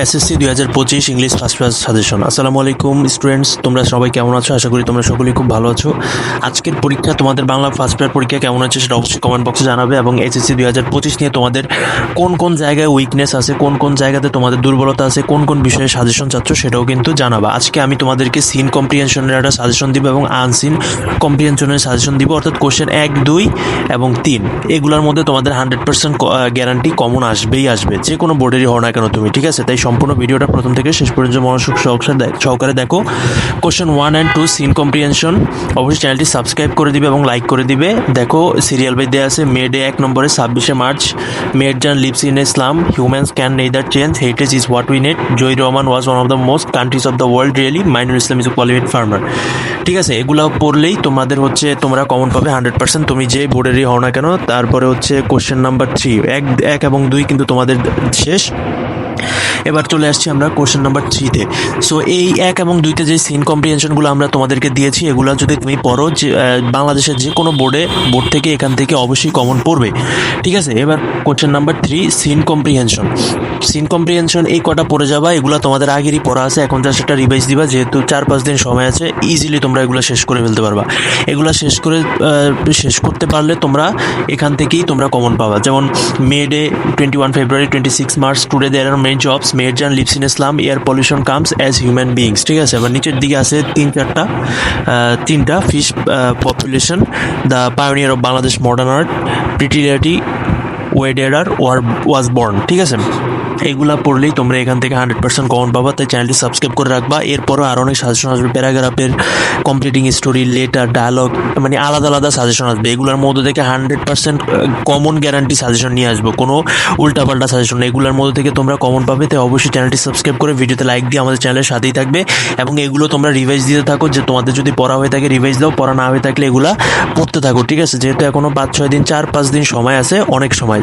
SSC দুই হাজার পঁচিশ ইংলিশ ফার্স্ট ক্লাস সাজেশন আসসালামু আলাইকুম স্টুডেন্টস তোমরা সবাই কেমন আছো? আশা করি তোমরা সকলেই খুব ভালো আছো। আজকের পরীক্ষা তোমাদের বাংলা ফার্স্ট পেয়ার পরীক্ষা কেমন আছে সেটা অবশ্যই কমেন্ট বক্সে জানাবে এবং এসএসসি দুই হাজার পঁচিশ নিয়ে তোমাদের কোন কোন জায়গায় উইকনেস আছে, কোন কোন জায়গাতে তোমাদের দুর্বলতা আছে, কোন কোন বিষয়ে সাজেশন চাচ্ছ সেটাও কিন্তু জানাবা। আজকে আমি তোমাদেরকে সিন কম্প্রিহেনশনের একটা সাজেশন দিব এবং আনসিন কম্প্রিহেনশনের সাজেশন দিব, অর্থাৎ কোশ্চেন এক, দুই এবং তিন। এগুলোর মধ্যে তোমাদের হান্ড্রেড পার্সেন্ট গ্যারান্টি কমন আসবেই আসবে। যে কোনো বোর্ডেরই হও না কেন তুমি, ঠিক আছে? তাই সম্পূর্ণ ভিডিওটা প্রথম থেকে শেষ পর্যন্ত মনোযোগ সহকারে সহকারে দেখো। Question one and two seen comprehension অবশ্যই চ্যানেলটি সাবস্ক্রাইব করে দিবে এবং লাইক করে দিবে। দেখো সিরিয়াল বাই দেওয়া আছে মে ডে এক নম্বরে, ছাব্বিশে March made jan lives in Islam humans can neither change heritage is what we net Joy Rahman was one of the most countries of the world really Mainul Islam is qualified farmer ঠিক আছে, এগুলো পড়লেই তোমাদের হচ্ছে, তোমরা common পাবে hundred percent তুমি যে বোর্ডেরই হও না কেন, তারপরে হচ্ছে কোশ্চেন নাম্বার থ্রি এক এক এবং দুই কিন্তু তোমাদের শেষ। এবার চলে আসছি আমরা কোশ্চেন নাম্বার থ্রিতে সো এই এক এবং দুইতে যে সিন কম্প্রিহেনশনগুলো আমরা তোমাদেরকে দিয়েছি, এগুলো যদি তুমি পড়ো, যে বাংলাদেশের যে কোনো বোর্ডে বোর্ড থেকে এখান থেকে অবশ্যই কমন পড়বে। ঠিক আছে? এবার question number three seen comprehension seen comprehension এই কটা পড়ে যাবা, এগুলো তোমাদের আগেরই পড়া আছে, এখন জাস্ট একটা রিভাইজ দিবা, যেহেতু চার পাঁচ দিন সময় আছে ইজিলি তোমরা এগুলো শেষ করে ফেলতে পারবা। এগুলো শেষ করে শেষ করতে পারলে তোমরা এখান থেকেই তোমরা কমন পাবা। যেমন May day twenty one February twenty six March today there are men jobs made jan lives in Islam air pollution comes as human beings ঠিক আছে? এবার নিচের দিকে আছে তিন চারটা তিনটা fish population the pioneer of Bangladesh modern art Pritilata Waddedar war was born ঠিক আছে? এইগুলা পড়লেই তোমরা এখান থেকে হান্ড্রেড পার্সেন্ট কমন পাবা। তাই চ্যানেলটি সাবস্ক্রাইব করে রাখবা। এরপরও আরও অনেক সাজেশন আসবে। প্যারাগ্রাফের কমপ্লিটিং স্টোরি লেটার ডায়লগ মানে আলাদা আলাদা সাজেশন আসবে। এগুলোর মধ্যে থেকে hundred percent common guarantee suggestion নিয়ে আসব। কোনো উল্টাপাল্টা সাজেশন এগুলোর মধ্যে থেকে তোমরা কমন পাবে। তাই অবশ্যই চ্যানেলটি সাবস্ক্রাইব করে ভিডিওতে লাইক দিয়ে আমাদের চ্যানেলের সাথেই থাকবে। এবং এগুলো তোমরা রিভাইজ দিতে থাকো। যে তোমাদের যদি পড়া হয়ে থাকে রিভাইজ দাও। পড়া না হয়ে থাকলে এগুলা পড়তে থাকো। ঠিক আছে? যেহেতু এখনও পাঁচ, ছয় দিন, চার, পাঁচ দিন সময় আছে, অনেক সময়।